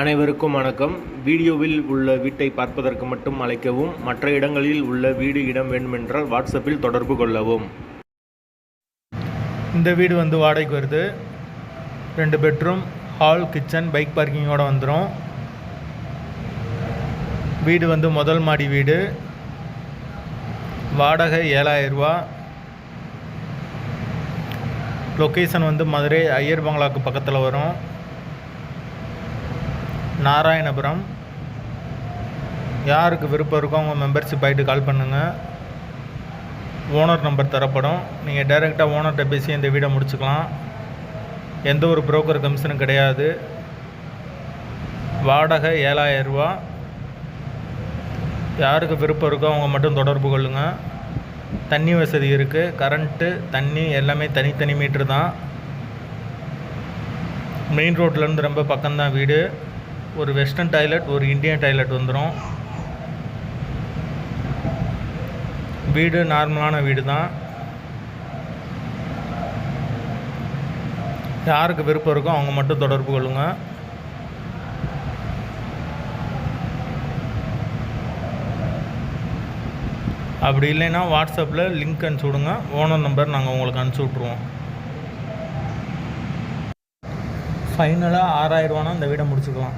அனைவருக்கும் வணக்கம். வீடியோவில் உள்ள வீட்டை பார்ப்பதற்கு மட்டும் அழைக்கவும் மற்ற இடங்களில் உள்ள வீடு இடம் வேண்டுமென்றால் வாட்ஸ்அப்பில் தொடர்பு கொள்ளவும். இந்த வீடு வந்து வாடகைக்கு வருது. ரெண்டு பெட்ரூம் ஹால் கிச்சன் பைக் பார்க்கிங்கோட வந்துடும் வீடு வந்து முதல் மாடி வீடு. வாடகை ஏழாயிரரூபா லொக்கேஷன் வந்து மதுரை ஐயர் பங்களாக்கு பக்கத்தில் வரும். நாராயணபுரம். யாருக்கு விருப்பம் இருக்கோ அவங்க மெம்பர்ஷிப் ஆகிட்டு கால் பண்ணுங்கள் ஓனர் நம்பர் தரப்படும். நீங்கள் டைரெக்டாக ஓனர்கிட்ட பேசி இந்த வீடை முடிச்சுக்கலாம். எந்த ஒரு புரோக்கர் கமிஷனும் கிடையாது. வாடகை ஏழாயிரரூபா யாருக்கு விருப்பம் இருக்கோ அவங்க மட்டும் தொடர்பு கொள்ளுங்கள் தண்ணி வசதி இருக்குது கரண்ட்டு தண்ணி எல்லாமே தனித்தனி மீட்ரு தான். மெயின் ரோட்லேருந்து ரொம்ப பக்கம்தான் வீடு. ஒரு வெஸ்டர்ன் டாய்லெட் ஒரு இந்தியன் டாய்லெட் வந்துடும் வீடு நார்மலான வீடு தான் யாருக்கு விருப்பம் இருக்கோ அவங்க மட்டும் தொடர்பு கொள்ளுங்க. அப்படி இல்லைன்னா வாட்ஸ்அப்பில் லிங்க் அனுப்பிச்சி விடுங்க. ஓனர் நம்பர் நாங்கள் உங்களுக்கு அனுப்பிச்சி விட்ருவோம் ஃபைனலாக ஆறாயிரரூவானா இந்த வீடை முடிச்சுக்கலாம்.